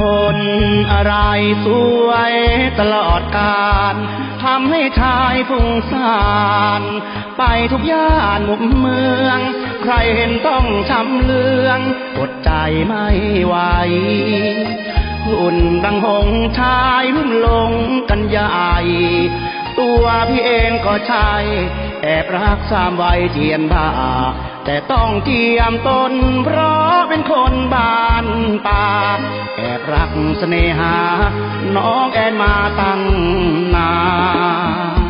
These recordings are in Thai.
คนอะไรสวยตลอดกาลทำให้ชายฟุ้งซ่านไปทุกย่านมุมเมือง ใครเห็นต้องช้ำเลืองอดใจไม่ไหวหุ่นดังหงชายลุ่มหลงกันใหญ่ตัวพี่เองก็ใช่แอบรักสามไวเทียนบ่า แต่ต้องเทียมตนเพราะเป็นคนบ้านป่า แอบรักเสน่หา น้องแอนมาตั้งนาน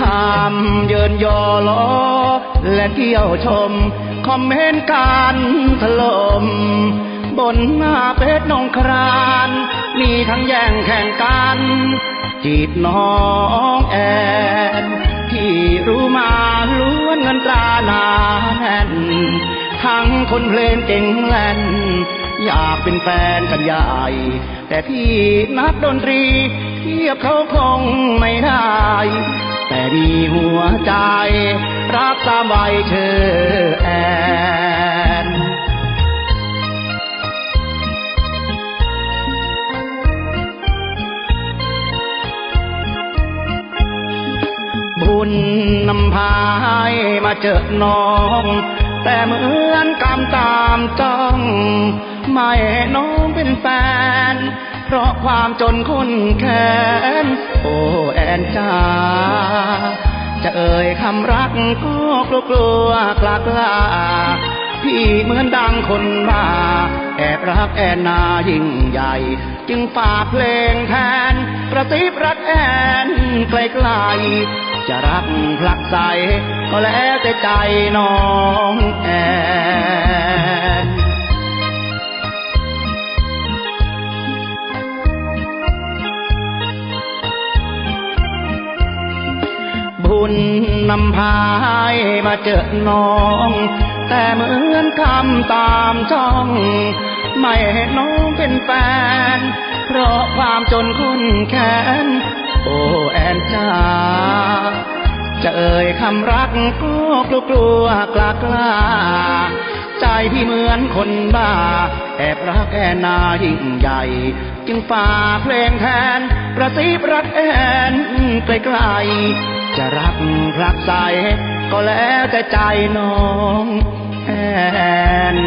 คำเยินยอล้อและเที่ยวชม คอมเมนต์การถล่ม บนหน้าเพจนองคราน มีทั้งแย่งแข่งกัน จีบน้องแอนที่รู้มาล้วนเงินตราหนาแน่นทั้งคนเพลงเก่งแล่นอยากเป็นแฟนกันใหญ่ แต่พี่นักดนตรีเทียบเขาคงไม่ได้ แต่มีหัวใจ รักตามวัยเธอแอน ญนำพาให้มาเจอน้อง แต่เหมือนกรรมตามจ้อง ไม่ให้น้องเป็นแฟน เพราะความจนคนแค้น โอ้แอนจ้าจะเอ่ยคำรักก็กลัวกลัวกล้ากล้าพี่เหมือนดังคนบ้าแอบรักแอนนายิ่งใหญ่ จึงฝากเพลงแทนกระซิบรักแอนไกลๆ จะรักผลักใส ก็แล้วแต่ใจน้องแอนบุญนำพาให้มาเจอน้อง แต่เหมือนคำตามช่อง ไม่ให้น้องเป็นแฟน เพราะความจนคุณแค้น โอ้แอนจ้า จะเอ่ยคำรักก็กลัวกลัวกล้ากล้า ใจพี่เหมือนคนบ้า แอบรักแอนนายิ่งใหญ่ จึงฝากเพลงแทน ประสีบรักแอนไกลๆจะรักรักใสก็แล้วแต่ใจน้องแอน